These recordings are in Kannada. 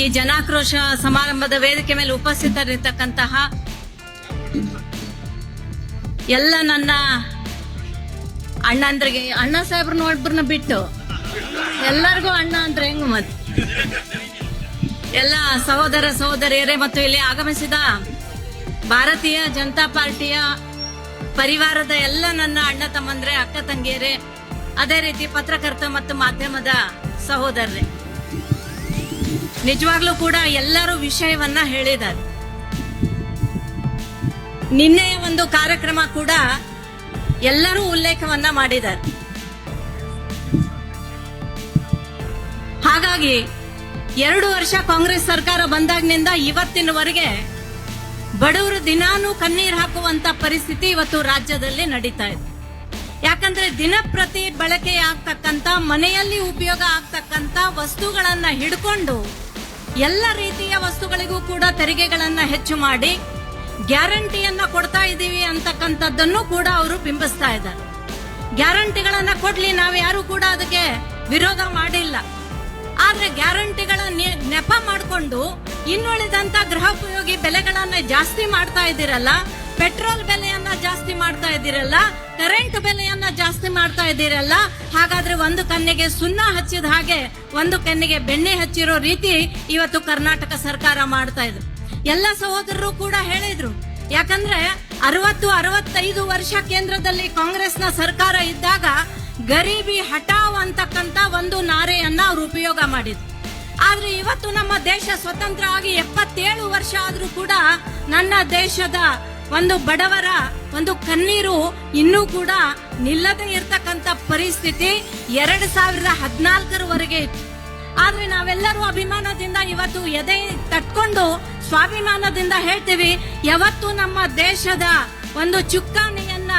ಈ ಜನಾಕ್ರೋಶ ಸಮಾರಂಭದ ವೇದಿಕೆ ಮೇಲೆ ಉಪಸ್ಥಿತರಿರ್ತಕ್ಕಂತಹ ಎಲ್ಲ ನನ್ನ ಅಣ್ಣಂದ್ರಿಗೆ, ಅಣ್ಣ ಸಾಹೇಬ್ರನ್ನ ನೋಡ್ಬ್ರನ್ನ ಬಿಟ್ಟು ಎಲ್ಲರಿಗೂ ಅಣ್ಣ ಅಂದ್ರೆ ಹೆಂಗ್ ಮತ್ತೆ ಎಲ್ಲ ಸಹೋದರ ಸಹೋದರಿಯರೇ, ಮತ್ತು ಇಲ್ಲಿ ಆಗಮಿಸಿದ ಭಾರತೀಯ ಜನತಾ ಪಾರ್ಟಿಯ ಪರಿವಾರದ ಎಲ್ಲ ನನ್ನ ಅಣ್ಣ ತಮ್ಮಂದ್ರೆ, ಅಕ್ಕ ತಂಗಿಯರೇ, ಅದೇ ರೀತಿ ಪತ್ರಕರ್ತ ಮತ್ತು ಮಾಧ್ಯಮದ ಸಹೋದರರೇ. ನಿಜವಾಗ್ಲೂ ಕೂಡ ಎಲ್ಲರೂ ವಿಷಯವನ್ನ ಹೇಳಿದ್ದಾರೆ. ನಿನ್ನೆಯ ಒಂದು ಕಾರ್ಯಕ್ರಮ ಕೂಡ ಎಲ್ಲರೂ ಉಲ್ಲೇಖವನ್ನ ಮಾಡಿದ್ದಾರೆ. ಹಾಗಾಗಿ ಎರಡು ವರ್ಷ ಕಾಂಗ್ರೆಸ್ ಸರ್ಕಾರ ಬಂದಾಗಿನಿಂದ ಇವತ್ತಿನವರೆಗೆ ಬಡವರು ದಿನಾನು ಕಣ್ಣೀರು ಹಾಕುವಂತ ಪರಿಸ್ಥಿತಿ ಇವತ್ತು ರಾಜ್ಯದಲ್ಲಿ ನಡೀತಾ ಇದೆ. ಯಾಕಂದ್ರೆ ದಿನಪ್ರತಿ ಬಳಕೆ ಆಗ್ತಕ್ಕಂತ ಮನೆಯಲ್ಲಿ ಉಪಯೋಗ ಆಗ್ತಕ್ಕಂತ ವಸ್ತುಗಳನ್ನ ಹಿಡ್ಕೊಂಡು ಎಲ್ಲ ರೀತಿಯ ವಸ್ತುಗಳಿಗೂ ಕೂಡ ತೆರಿಗೆಗಳನ್ನ ಹೆಚ್ಚು ಮಾಡಿ, ಗ್ಯಾರಂಟಿಯನ್ನ ಕೊಡ್ತಾ ಇದ್ದೀವಿ ಅಂತಕ್ಕಂಥದ್ದನ್ನು ಕೂಡ ಅವರು ಬಿಂಬಿಸ್ತಾ ಇದ್ದಾರೆ. ಗ್ಯಾರಂಟಿಗಳನ್ನ ಕೊಡ್ಲಿ, ನಾವು ಯಾರು ಕೂಡ ಅದಕ್ಕೆ ವಿರೋಧ ಮಾಡಿಲ್ಲ. ಆದ್ರೆ ಗ್ಯಾರಂಟಿಗಳ ನೆಪ ಮಾಡಿಕೊಂಡು ಇನ್ನುಳಿದಂತ ಗೃಹೋಪಯೋಗಿ ಬೆಲೆಗಳನ್ನ ಜಾಸ್ತಿ ಮಾಡ್ತಾ ಇದ್ದೀರಲ್ಲ ಪೆಟ್ರೋಲ್ ಬೆಲೆಯನ್ನ ಜಾಸ್ತಿ ಮಾಡ್ತಾ ಇದ್ದೀರಲ್ಲ ಕರೆಂಟ್ ಬೆಲೆಯನ್ನ ಜಾಸ್ತಿ ಮಾಡ್ತಾ ಇದ್ದೀರಲ್ಲ, ಹಾಗಾದ್ರೆ ಒಂದು ಕಣ್ಣಿಗೆ ಸುಣ್ಣ ಹಚ್ಚಿದ ಹಾಗೆ ಒಂದು ಕಣ್ಣಿಗೆ ಬೆಣ್ಣೆ ಹಚ್ಚಿರೋ ರೀತಿ ಇವತ್ತು ಕರ್ನಾಟಕ ಸರ್ಕಾರ ಮಾಡ್ತಾ ಇದ್ರು ಎಲ್ಲ ಸಹೋದರರು ಕೂಡ ಹೇಳಿದ್ರು. ಯಾಕಂದ್ರೆ ಅರವತ್ತು, ಅರವತ್ತೈದು ವರ್ಷ ಕೇಂದ್ರದಲ್ಲಿ ಕಾಂಗ್ರೆಸ್ನ ಸರ್ಕಾರ ಇದ್ದಾಗ ಗರೀಬಿ ಹಠಾವ್ ಅಂತಕ್ಕಂತ ಒಂದು ನಾರೆಯನ್ನ ಅವರು ಉಪಯೋಗ ಮಾಡಿದ್ರು. ಆದ್ರೆ ಇವತ್ತು ನಮ್ಮ ದೇಶ ಸ್ವತಂತ್ರ ಆಗಿ ಎಪ್ಪತ್ತೇಳು ವರ್ಷ ಆದ್ರೂ ಕೂಡ ನನ್ನ ದೇಶದ ಒಂದು ಬಡವರ ಒಂದು ಕಣ್ಣೀರು ಇನ್ನೂ ಕೂಡ ನಿಲ್ಲದೆ ಇರ್ತಕ್ಕಂತ ಪರಿಸ್ಥಿತಿ ಎರಡ್ ಸಾವಿರದ ಹದಿನಾಲ್ಕರವರೆಗೆ ಇತ್ತು. ಆದ್ರೆ ನಾವೆಲ್ಲರೂ ಅಭಿಮಾನದಿಂದ ಇವತ್ತು ಎದೆ ತಟ್ಕೊಂಡು ಸ್ವಾಭಿಮಾನದಿಂದ ಹೇಳ್ತೀವಿ, ಯಾವತ್ತು ನಮ್ಮ ದೇಶದ ಒಂದು ಚುಕ್ಕಾಣಿಯನ್ನ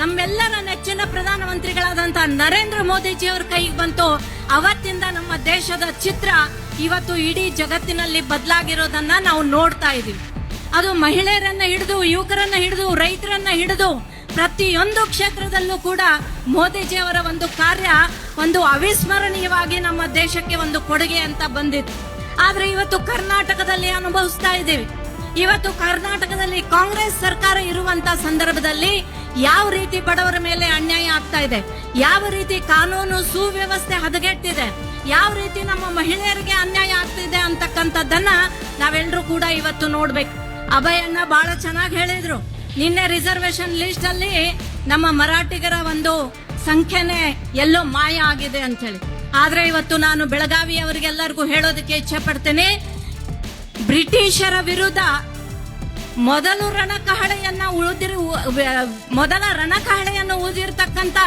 ನಮ್ಮೆಲ್ಲರ ನೆಚ್ಚಿನ ಪ್ರಧಾನಮಂತ್ರಿಗಳಾದಂತ ನರೇಂದ್ರ ಮೋದಿಜಿ ಅವ್ರ ಕೈಗೆ ಬಂತು. ಅವತ್ತಿಂದ ನಮ್ಮ ದೇಶದ ಚಿತ್ರ ಇವತ್ತು ಇಡೀ ಜಗತ್ತಿನಲ್ಲಿ ಬದಲಾಗಿರೋದನ್ನ ನಾವು ನೋಡ್ತಾ ಇದೀವಿ ಅದು ಮಹಿಳೆಯರನ್ನ ಹಿಡಿದು, ಯುವಕರನ್ನ ಹಿಡಿದು, ರೈತರನ್ನ ಹಿಡಿದು ಪ್ರತಿಯೊಂದು ಕ್ಷೇತ್ರದಲ್ಲೂ ಕೂಡ ಮೋದಿಜಿಯವರ ಒಂದು ಕಾರ್ಯ ಒಂದು ಅವಿಸ್ಮರಣೀಯವಾಗಿ ನಮ್ಮ ದೇಶಕ್ಕೆ ಒಂದು ಕೊಡುಗೆ ಅಂತ ಬಂದಿತ್ತು. ಆದ್ರೆ ಇವತ್ತು ಕರ್ನಾಟಕದಲ್ಲಿ ಅನುಭವಿಸ್ತಾ ಇದ್ದೀವಿ. ಇವತ್ತು ಕರ್ನಾಟಕದಲ್ಲಿ ಕಾಂಗ್ರೆಸ್ ಸರ್ಕಾರ ಇರುವಂತ ಸಂದರ್ಭದಲ್ಲಿ ಯಾವ ರೀತಿ ಬಡವರ ಮೇಲೆ ಅನ್ಯಾಯ ಆಗ್ತಾ ಇದೆ, ಯಾವ ರೀತಿ ಕಾನೂನು ಸುವ್ಯವಸ್ಥೆ ಹದಗೆಟ್ಟಿದೆ, ಯಾವ ರೀತಿ ನಮ್ಮ ಮಹಿಳೆಯರಿಗೆ ಅನ್ಯಾಯ ಆಗ್ತಿದೆ ಅಂತಕ್ಕಂಥದ್ದನ್ನ ನಾವೆಲ್ಲರೂ ಕೂಡ ಇವತ್ತು ನೋಡ್ಬೇಕು. ಅಭಯಣ್ಣ ಬಹಳ ಚೆನ್ನಾಗಿ ಹೇಳಿದ್ರು. ನಿನ್ನೆ ರಿಸರ್ವೇಶನ್ ಲಿಸ್ಟ್ ಅಲ್ಲಿ ನಮ್ಮ ಮರಾಠಿಗರ ಒಂದು ಸಂಖ್ಯೆನೆ ಎಲ್ಲೋ ಮಾಯ ಆಗಿದೆ ಅಂತ ಹೇಳಿ ಆದ್ರೆ ಇವತ್ತು ನಾನು ಬೆಳಗಾವಿ ಅವರಿಗೆಲ್ಲರಿಗೂ ಹೇಳೋದಕ್ಕೆ ಇಚ್ಛೆ ಪಡ್ತೇನೆ, ಬ್ರಿಟಿಷರ ವಿರುದ್ಧ ಮೊದಲು ರಣಕಹಳೆಯನ್ನ ಉಳಿದಿರು, ಮೊದಲ ರಣಕಹಳೆಯನ್ನು ಉಳಿದಿರ್ತಕ್ಕಂತ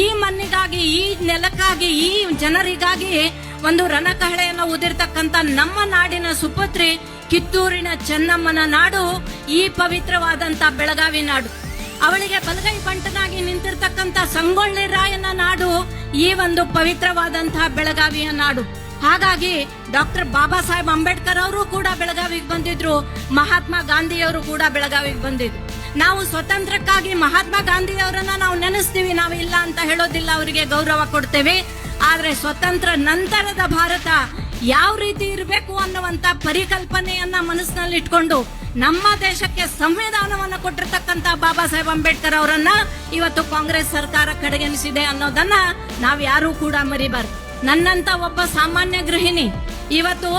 ಈ ಮಣ್ಣಿಗಾಗಿ, ಈ ನೆಲಕ್ಕಾಗಿ, ಈ ಜನರಿಗಾಗಿ ಒಂದು ರಣಕಹಳೆಯನ್ನು ಉದಿರ್ತಕ್ಕಂತ ನಮ್ಮ ನಾಡಿನ ಸುಪುತ್ರಿ ಕಿತ್ತೂರಿನ ಚೆನ್ನಮ್ಮನ ನಾಡು ಈ ಪವಿತ್ರವಾದಂತ ಬೆಳಗಾವಿ ನಾಡು. ಅವಳಿಗೆ ಬಲಗೈ ಬಂಟನಾಗಿ ನಿಂತಿರ್ತಕ್ಕಂತ ಸಂಗೊಳ್ಳಿ ರಾಯನ ನಾಡು ಈ ಒಂದು ಪವಿತ್ರವಾದಂತಹ ಬೆಳಗಾವಿಯ ನಾಡು. ಹಾಗಾಗಿ ಡಾಕ್ಟರ್ ಬಾಬಾ ಸಾಹೇಬ್ ಅಂಬೇಡ್ಕರ್ ಅವರು ಕೂಡ ಬೆಳಗಾವಿಗೆ ಬಂದಿದ್ರು, ಮಹಾತ್ಮ ಗಾಂಧಿಯವರು ಕೂಡ ಬೆಳಗಾವಿಗೆ ಬಂದಿದ್ರು. ನಾವು ಸ್ವತಂತ್ರಕ್ಕಾಗಿ ಮಹಾತ್ಮ ಗಾಂಧಿ ಅವರನ್ನ ನಾವು ನೆನೆಸ್ತೀವಿ, ನಾವು ಇಲ್ಲ ಅಂತ ಹೇಳೋದಿಲ್ಲ, ಅವರಿಗೆ ಗೌರವ ಕೊಡ್ತೇವೆ. ಆದ್ರೆ ಸ್ವತಂತ್ರ ನಂತರದ ಭಾರತ ಯಾವ ರೀತಿ ಇರಬೇಕು ಅನ್ನುವಂತ ಪರಿಕಲ್ಪನೆಯನ್ನ ಮನಸ್ಸಿನಲ್ಲಿ ಇಟ್ಕೊಂಡು ನಮ್ಮ ದೇಶಕ್ಕೆ ಸಂವಿಧಾನವನ್ನ ಕೊಟ್ಟಿರ್ತಕ್ಕಂತ ಬಾಬಾ ಸಾಹೇಬ್ ಅಂಬೇಡ್ಕರ್ ಅವರನ್ನ ಇವತ್ತು ಕಾಂಗ್ರೆಸ್ ಸರ್ಕಾರ ಕಡೆಗಣಿಸಿದೆ ಅನ್ನೋದನ್ನ ನಾವ್ ಯಾರು ಕೂಡ ಮರಿಬಾರ್ದು. ನನ್ನಂತ ಒಬ್ಬ ಸಾಮಾನ್ಯ ಗೃಹಿಣಿ, ಇವತ್ತು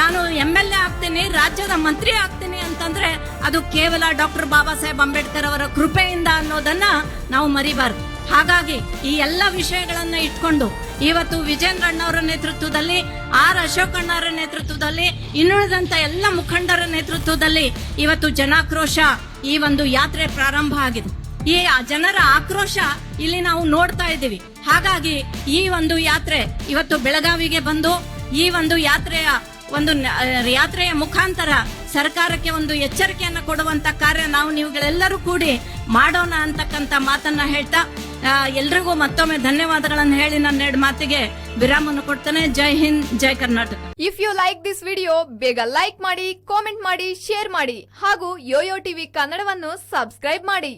ನಾನು ಎಂ ಎಲ್ ಎ ಆಗ್ತೀನಿ, ರಾಜ್ಯದ ಮಂತ್ರಿ ಆಗ್ತೀನಿ ಅಂತಂದ್ರೆ ಅದು ಕೇವಲ ಡಾಕ್ಟರ್ ಬಾಬಾ ಸಾಹೇಬ್ ಅಂಬೇಡ್ಕರ್ ಅವರ ಕೃಪೆಯಿಂದ ಅನ್ನೋದನ್ನ ನಾವು ಮರಿಬಾರ್ದು. ಹಾಗಾಗಿ ಈ ಎಲ್ಲ ವಿಷಯಗಳನ್ನ ಇಟ್ಕೊಂಡು ಇವತ್ತು ವಿಜೇಂದ್ರ ಅಣ್ಣವರ ನೇತೃತ್ವದಲ್ಲಿ, ಆರ್ ಅಶೋಕಣ್ಣವರ ನೇತೃತ್ವದಲ್ಲಿ, ಇನ್ನುಳಿದಂತ ಎಲ್ಲ ಮುಖಂಡರ ನೇತೃತ್ವದಲ್ಲಿ ಇವತ್ತು ಜನಾಕ್ರೋಶ ಈ ಒಂದು ಯಾತ್ರೆ ಪ್ರಾರಂಭ ಆಗಿದೆ. ಈ ಜನರ ಆಕ್ರೋಶ ಇಲ್ಲಿ ನಾವು ನೋಡ್ತಾ ಇದ್ದೀವಿ. ಹಾಗಾಗಿ ಈ ಒಂದು ಯಾತ್ರೆ ಇವತ್ತು ಬೆಳಗಾವಿಗೆ ಬಂದು ಈ ಒಂದು ಯಾತ್ರೆಯ ಒಂದು ಯಾತ್ರೆಯ ಮುಖಾಂತರ ಸರ್ಕಾರಕ್ಕೆ ಒಂದು ಎಚ್ಚರಿಕೆಯನ್ನು ಕೊಡುವಂತ ಕಾರ್ಯ ನಾವು ನೀವುಗಳೆಲ್ಲರೂ ಕೂಡಿ ಮಾಡೋಣ ಅಂತಕ್ಕಂಥ ಮಾತನ್ನ ಹೇಳ್ತಾ ಎಲ್ರಿಗೂ ಮತ್ತೊಮ್ಮೆ ಧನ್ಯವಾದಗಳನ್ನು ಹೇಳಿ ನನ್ನ ಎರಡು ಮಾತಿಗೆ ವಿರಾಮವನ್ನು ಕೊಡ್ತೇನೆ. Jai Hind, Jai Karnataka. If you like this video ಬೇಗ ಲೈಕ್ ಮಾಡಿ ಕಾಮೆಂಟ್ ಮಾಡಿ ಶೇರ್ ಮಾಡಿ ಹಾಗೂ ಯೋಯೋ ಟಿವಿ ಕನ್ನಡವನ್ನು ಸಬ್ಸ್ಕ್ರೈಬ್ ಮಾಡಿ.